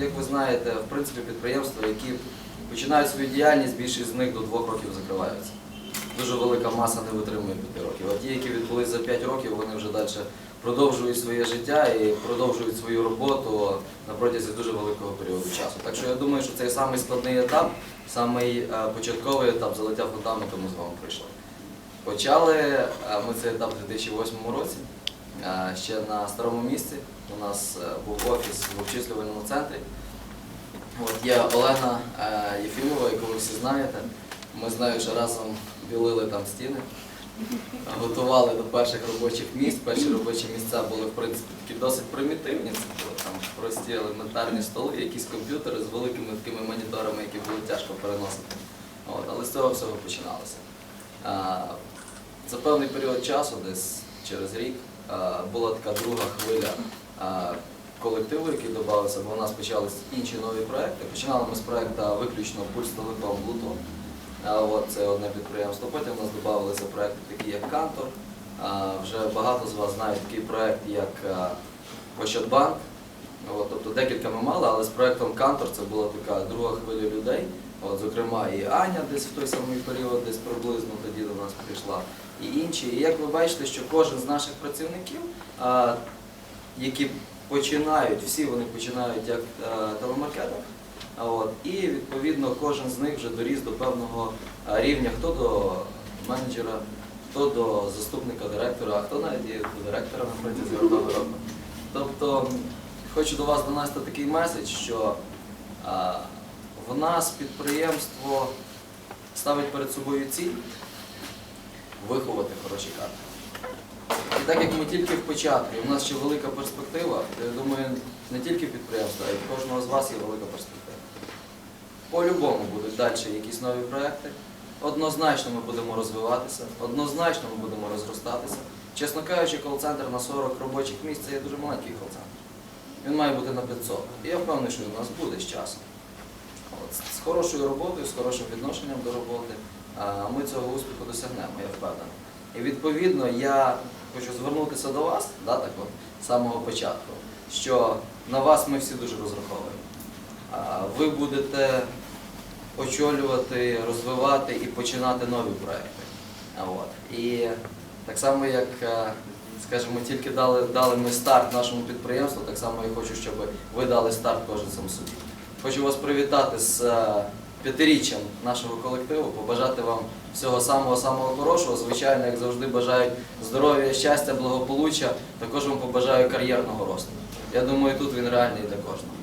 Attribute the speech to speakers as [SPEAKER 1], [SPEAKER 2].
[SPEAKER 1] Як ви знаєте, в принципі, підприємства, які починають свою діяльність, більшість з них до двох років закриваються. Дуже велика маса не витримує п'яти років. А ті, які відбулись за п'ять років, вони вже далі продовжують своє життя і продовжують свою роботу на протязі дуже великого періоду часу. Так що я думаю, що цей самий складний етап, самий е, початковий етап залиття фундаменту ми з вами пройшли. Почали е, ми цей етап у 2008 році. Е, Ще на старому місці у нас е, був офіс в обчислювальному центрі. От є Олена е, Єфімова, яку ви всі знаєте. Ми з нею вже разом білили там стіни, готували до перших робочих місць. Перші робочі місця були в принципі такі досить примітивні. Це були там прості елементарні столи, якісь комп'ютери з великими такими моніторами, які було тяжко переносити. От, але з цього всього починалося. За певний період часу, десь через рік, була така друга хвиля колективу, який додався, бо у нас почались інші нові проекти. Починали ми з проекту виключно Пульс Телеком Блутон. От, це одне підприємство. Потім у нас додавалися проекти такі, як Кантор. Вже багато з вас знають такий проект, як Ощадбанк. Тобто декілька ми мали, але з проектом Кантор це була така друга хвиля людей. От, зокрема, і Аня десь в той самий період, десь приблизно тоді до нас прийшла, і інші. І як ви бачите, що кожен з наших працівників, а, які починають, всі вони починають як а, телемаркетинг, от, і відповідно кожен з них вже доріс до певного рівня, хто до менеджера, хто до заступника директора, а хто навіть і до директора на протязі одного року. Тобто хочу до вас донести такий меседж, що а, в нас підприємство ставить перед собою ціль виховати хороші кадри. І так як ми тільки в початку, в нас ще велика перспектива, то я думаю, не тільки підприємства, а й в кожного з вас є велика перспектива. По-любому будуть далі якісь нові проекти. Однозначно ми будемо розвиватися, однозначно ми будемо розростатися. Чесно кажучи, кол-центр на 40 робочих місць це є дуже маленький кол-центр. Він має бути на 500. І я впевнений, що у нас буде з часом. З хорошою роботою, з хорошим відношенням до роботи, ми цього успіху досягнемо, я впевнений. І відповідно я хочу звернутися до вас, да, так от, з самого початку, що на вас ми всі дуже розраховуємо. Ви будете очолювати, розвивати і починати нові проекти. От. І так само, як, е, скажімо, тільки дали, дали ми старт нашому підприємству, так само я хочу, щоб ви дали старт кожен сам собі. Хочу вас привітати з е, п'ятиріччям нашого колективу, побажати вам всього самого-самого хорошого. Звичайно, як завжди бажають здоров'я, щастя, благополуччя. Також вам побажаю кар'єрного росту. Я думаю, тут він реальний для кожного.